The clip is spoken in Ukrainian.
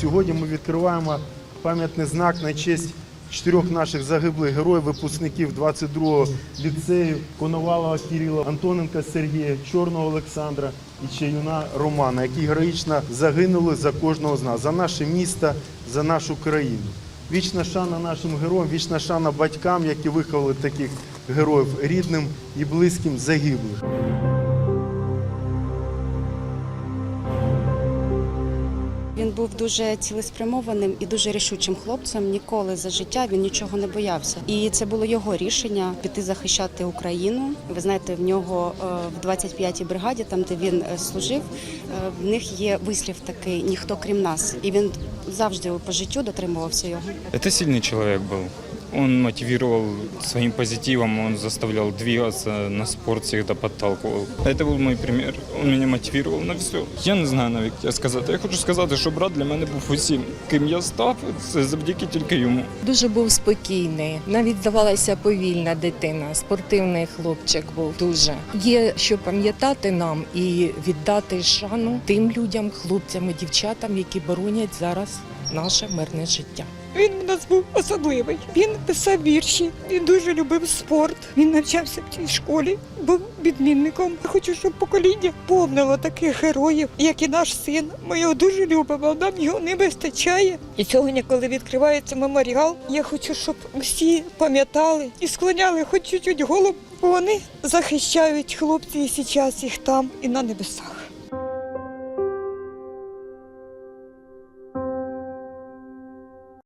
Сьогодні ми відкриваємо пам'ятний знак на честь чотирьох наших загиблих героїв, випускників 22-го ліцею Коновалова Кирила, Антоненка Сергія, Чорного Олександра і Чаюна Романа, які героїчно загинули за кожного з нас, за наше місто, за нашу країну. Вічна шана нашим героям, вічна шана батькам, які виховали таких героїв, рідним і близьким загиблих. був дуже цілеспрямованим і дуже рішучим хлопцем. Ніколи за життя він нічого не боявся. І це було його рішення піти захищати Україну. Ви знаєте, в нього е, в 25-й бригаді, там де він е, служив, е, в них є вислів такий ніхто крім нас. І він завжди по життю дотримувався його. Это сильный человек был. Он мотивировал своим позитивом, он заставлял двигаться, на спорт всегда подталкивал. Это был мой пример. Он меня мотивировал на все. Я не знаю навіть як сказати. Я хочу сказати, що брат для мене був усім. Ким я став, це завдяки тільки йому. Дуже був спокійний, навіть здавалася повільна дитина. Спортивний хлопчик був дуже. Є що пам'ятати нам і віддати шану тим людям, хлопцям і дівчатам, які боронять зараз наше мирне життя. Він у нас був особливий. Він писав вірші, він дуже любив спорт. Він навчався в цій школі, був відмінником. Хочу, щоб покоління повнило таких героїв, як і наш син. Ми його дуже любимо, нам його не вистачає. І сьогодні, коли відкривається меморіал, я хочу, щоб всі пам'ятали і склоняли хоч чуть-чуть голову, вони захищають хлопці і зараз їх там і на небесах.